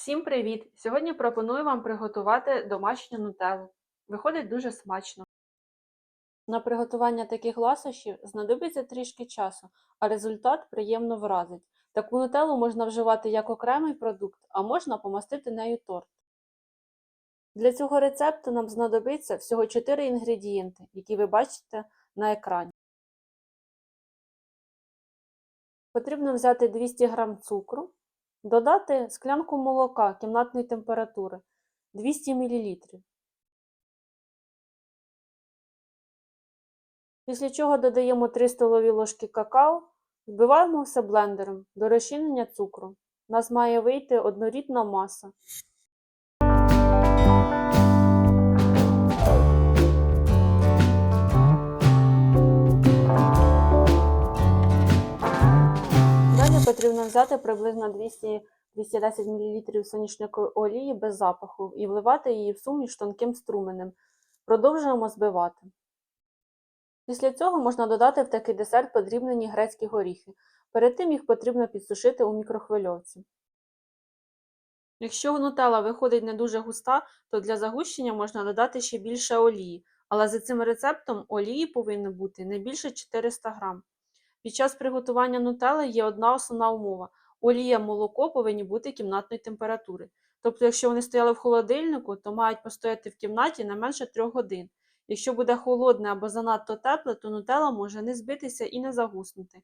Всім привіт! Сьогодні пропоную вам приготувати домашню нутеллу. Виходить дуже смачно. На приготування таких ласощів знадобиться трішки часу, а результат приємно вразить. Таку нутеллу можна вживати як окремий продукт, а можна помастити нею торт. Для цього рецепту нам знадобиться всього 4 інгредієнти, які ви бачите на екрані. Потрібно взяти 200 г цукру, Додати склянку молока кімнатної температури 200 мл. Після чого додаємо 3 столові ложки какао, вбиваємо все блендером до розчинення цукру. У нас має вийти однорідна маса. Потрібно взяти приблизно 200 210 мл соняшникової олії без запаху і вливати її в суміш тонким струменем. Продовжуємо збивати. Після цього можна додати в такий десерт подрібнені грецькі горіхи. Перед тим їх потрібно підсушити у мікрохвильовці. Якщо нутелла виходить не дуже густа, то для загущення можна додати ще більше олії, але за цим рецептом олії повинно бути не більше 400 г. Під час приготування нутелли є одна основна умова. Олія, молоко повинні бути кімнатної температури. Тобто, якщо вони стояли в холодильнику, то мають постояти в кімнаті не менше 3 годин. Якщо буде холодне або занадто тепле, то нутелла може не збитися і не загуснути.